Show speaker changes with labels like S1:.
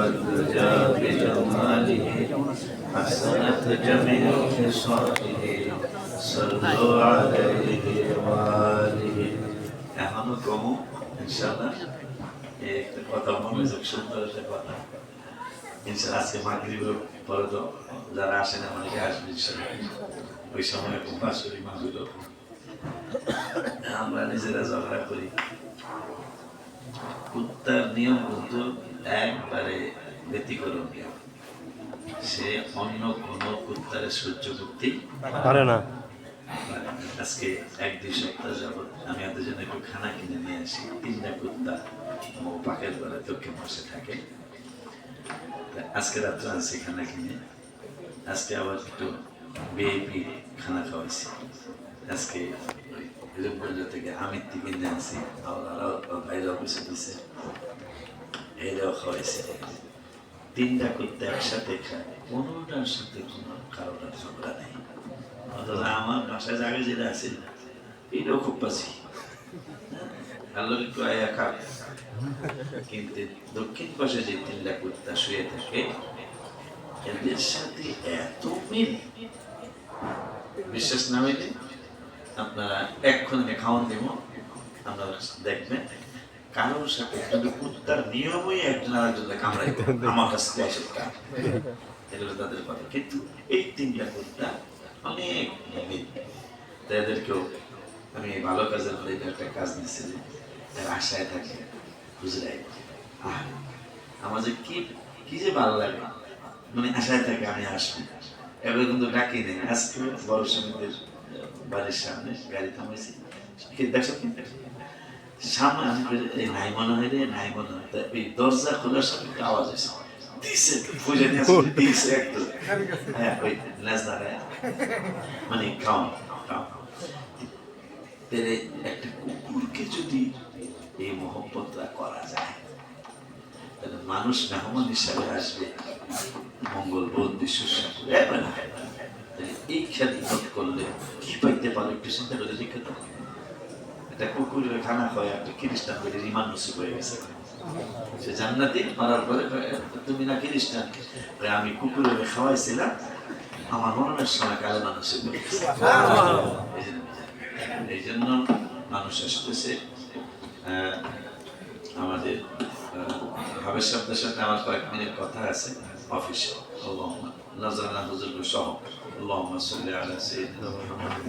S1: والدجى بجماله حسنت جميع خصاله صلوا عليه وآله এখনো কমু ইনশাআল্লাহ একটা কথা মনোযোগ সুন্দর একটা কথা ইনশাআল্লাহ আজকে মাগরিবের পরে তো যারা আসেন অনেকে আসবে ইনশাআল্লাহ ওই সময় খুব বাসুরি মাগুলো আমরা নিজেরা ঝগড়া করি কুত্তার নিয়ম কিন্তু একবারে ব্যতিক্রম নিয়ম। সে অন্য কোনো কুত্তারে সহ্য করতেই
S2: পারে না।
S1: আজকে এক দুই সপ্তাহ যাবত আমি ওদের জন্য একটু খানা কিনে নিয়ে আসি। তিনটা কুত্তা আমার পাকের ঘরে দক্ষিণ পাশে থাকে। আজকে রাত্রে আনছি খানা কিনে। আজকে আবার একটু বিএপি খানা খাওয়াইছি। আজকে ওই রূপগঞ্জ থেকে আমির থেকে আনছি আবার আরও অফিসে দিছে এরাও খাওয়াইছে তিনটা করতে একসাথে খায় কোনোটার সাথে কোনো কারোর ঝগড়া নেই অথচ আমার বাসায় জায়গায় যেটা আছে এটাও খুব বাসি আল্লাহ আয়া খাক কিন্তু দক্ষিণ পাশে যে তিনটা কুত্তা শুয়ে থাকে এদের সাথে এত মিল বিশ্বাস না হইলে আপনারা এক্ষণে খাওয়ান দিব, আপনারা দেখবেন। কারোর সাথে কিন্তু কুত্তার নিয়মই একজন আরেকজনকে কামড়াই আমার কাছে পয়সা কাম এগুলো তাদের কথা। কিন্তু এই তিনটা কুত্তা অনেক মিল তো এদেরকেও আমি ভালো কাজের মধ্যে একটা কাজ নিচ্ছি যে আশায় থাকে বুঝলাই আমার যে কি কি যে ভালো লাগে মানে আশায় থাকে আমি আসব এবার কিন্তু ডাকি নেই আজকে বড় সমিতির বাড়ির সামনে গাড়ি থামাইছি কি সামনে আমি নাই মনে হয় রে, নাই মনে হয়। দরজা খোলার সাথে আওয়াজ আছে হ্যাঁ মানে একটা কুকুরকে যদি এই করা যায় মানুষ মেহমান হিসাবে আসবে। মঙ্গল, বোধ, বিশ্ব এই খেদমত করলে কি পাইতে পারে একটু চিন্তা করে দেখে তো একটা কুকুরের খানা খাওয়া একটা খ্রিস্টান করে রিমান নসিব হয়ে গেছে। সে জান্নাতি মারার পরে তুমি না খ্রিস্টান? আমি কুকুরের খাওয়াইছিলাম আমার মরণের সময় কালে মানুষ এই জন্য মানুষ আসতেছে আমাদের হাবের শব্দের সাথে আমার কয়েক মিনিট কথা আছে অফিসে আল্লাহুম্মা নাজারনা হুজুর সহ আল্লাহ সাল্লি